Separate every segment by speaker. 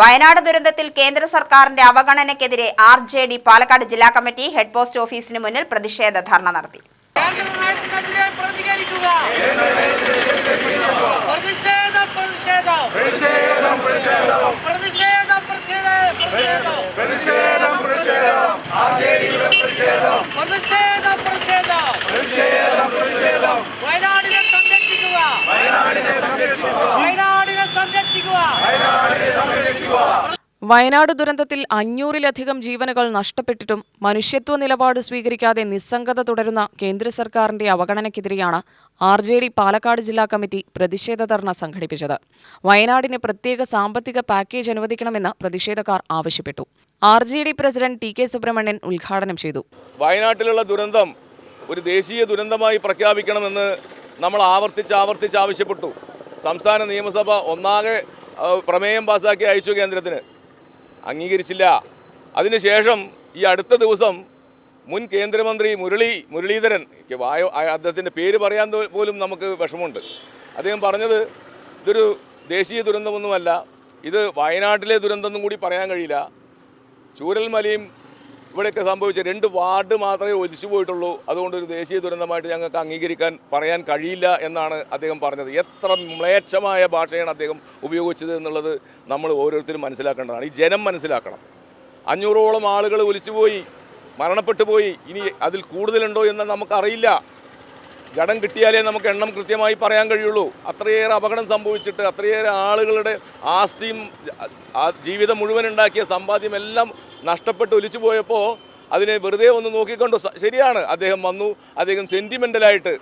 Speaker 1: വയനാട് ദുരന്തത്തിൽ കേന്ദ്ര സർക്കാരിന്റെ അവഗണനയ്ക്കെതിരെ ആർ ജെ ഡി പാലക്കാട് ജില്ലാ കമ്മിറ്റി ഹെഡ് പോസ്റ്റ് ഓഫീസിന് മുന്നിൽ പ്രതിഷേധ ധർണ നടത്തി.
Speaker 2: വയനാടിനെ സംരക്ഷിക്കുക. വയനാടിനെ സംരക്ഷിക്കുക.
Speaker 3: വയനാട് ദുരന്തത്തിൽ അഞ്ഞൂറിലധികം ജീവനുകൾ നഷ്ടപ്പെട്ടിട്ടും മനുഷ്യത്വ നിലപാട് സ്വീകരിക്കാതെ നിസ്സംഗത തുടരുന്ന കേന്ദ്ര സർക്കാരിന്റെ അവഗണനയ്ക്കെതിരെയാണ് ആർ ജെ ഡി പാലക്കാട് ജില്ലാ കമ്മിറ്റി പ്രതിഷേധ ധർണ സംഘടിപ്പിച്ചത്. വയനാടിന് പ്രത്യേക സാമ്പത്തിക പാക്കേജ് അനുവദിക്കണമെന്ന് പ്രതിഷേധക്കാർ ആവശ്യപ്പെട്ടു. R J D president T K Subramanian ഉദ്ഘാടനം ചെയ്തു.
Speaker 4: വയനാട്ടിലുള്ള ദുരന്തം ഒരു ദേശീയ ദുരന്തമായി പ്രഖ്യാപിക്കണമെന്ന് നമ്മൾ ആവർത്തിച്ച് ആവർത്തിച്ച് ആവശ്യപ്പെട്ടു. സംസ്ഥാന നിയമസഭ ഒന്നാകെ പ്രമേയം പാസാക്കി അയച്ചു കേന്ദ്രത്തിന്. അംഗീകരിച്ചില്ല. അതിനുശേഷം ഈ അടുത്ത ദിവസം മുൻ കേന്ദ്രമന്ത്രി മുരളി മുരളീധരൻ വായോ അദ്ദേഹത്തിന്റെ പേര് പറയാൻ പോലും നമുക്ക് വിഷമമുണ്ട്. അദ്ദേഹം പറഞ്ഞത് ഇതൊരു ദേശീയ ദുരന്തമൊന്നുമല്ല. ഇത് വയനാട്ടിലെ ദുരന്തമെന്നും കൂടി പറയാൻ കഴിയില്ല. ചൂരൽമലയും ഇവിടെയൊക്കെ സംഭവിച്ച രണ്ട് വാർഡ് മാത്രമേ ഒലിച്ചു പോയിട്ടുള്ളൂ. അതുകൊണ്ട് ഒരു ദേശീയ ദുരന്തമായിട്ട് ഞങ്ങൾക്ക് അംഗീകരിക്കാൻ പറയാൻ കഴിയില്ല എന്നാണ് അദ്ദേഹം പറഞ്ഞത്. എത്ര മ്ലേച്ഛമായ ഭാഷയാണ് അദ്ദേഹം ഉപയോഗിച്ചത് എന്നുള്ളത് നമ്മൾ ഓരോരുത്തരും മനസ്സിലാക്കേണ്ടതാണ്. ഈ ജനം മനസ്സിലാക്കണം. അഞ്ഞൂറോളം ആളുകൾ ഒലിച്ചുപോയി മരണപ്പെട്ടു പോയി. ഇനി അതിൽ കൂടുതലുണ്ടോ എന്ന് നമുക്കറിയില്ല. ഘടം കിട്ടിയാലേ നമുക്ക് എണ്ണം കൃത്യമായി പറയാൻ കഴിയുള്ളൂ. അത്രയേറെ അപകടം സംഭവിച്ചിട്ട് അത്രയേറെ ആളുകളുടെ ആസ്തിയും ജീവിതം മുഴുവൻ ഉണ്ടാക്കിയ സമ്പാദ്യം എല്ലാം നഷ്ടപ്പെട്ട് ഒലിച്ചു പോയപ്പോൾ അതിനെ വെറുതെ ഒന്ന് നോക്കിക്കൊണ്ടു ശരിയാണ്. അദ്ദേഹം വന്നു. അദ്ദേഹം സെന്റിമെന്റലായിട്ട്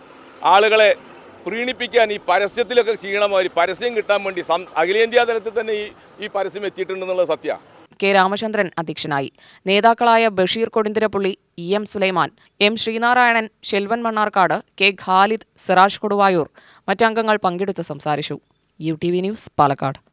Speaker 4: ആളുകളെ പ്രീണിപ്പിക്കാൻ ഈ പരസ്യത്തിലൊക്കെ ചെയ്യണമാതിരി പരസ്യം കിട്ടാൻ വേണ്ടി സം അഖിലേന്ത്യാ തലത്തിൽ തന്നെ ഈ ഈ പരസ്യം എത്തിയിട്ടുണ്ടെന്നുള്ളത് സത്യമാണ്
Speaker 3: കെ രാമചന്ദ്രൻ അധ്യക്ഷനായി. നേതാക്കളായ Basheer Kodinthirappully E M Sulaiman M Sreenarayanan Shelvan Mannarkkad K Khalid Siraj Koduvayur മറ്റംഗങ്ങൾ പങ്കെടുത്ത് സംസാരിച്ചു. U T V news Palakkad.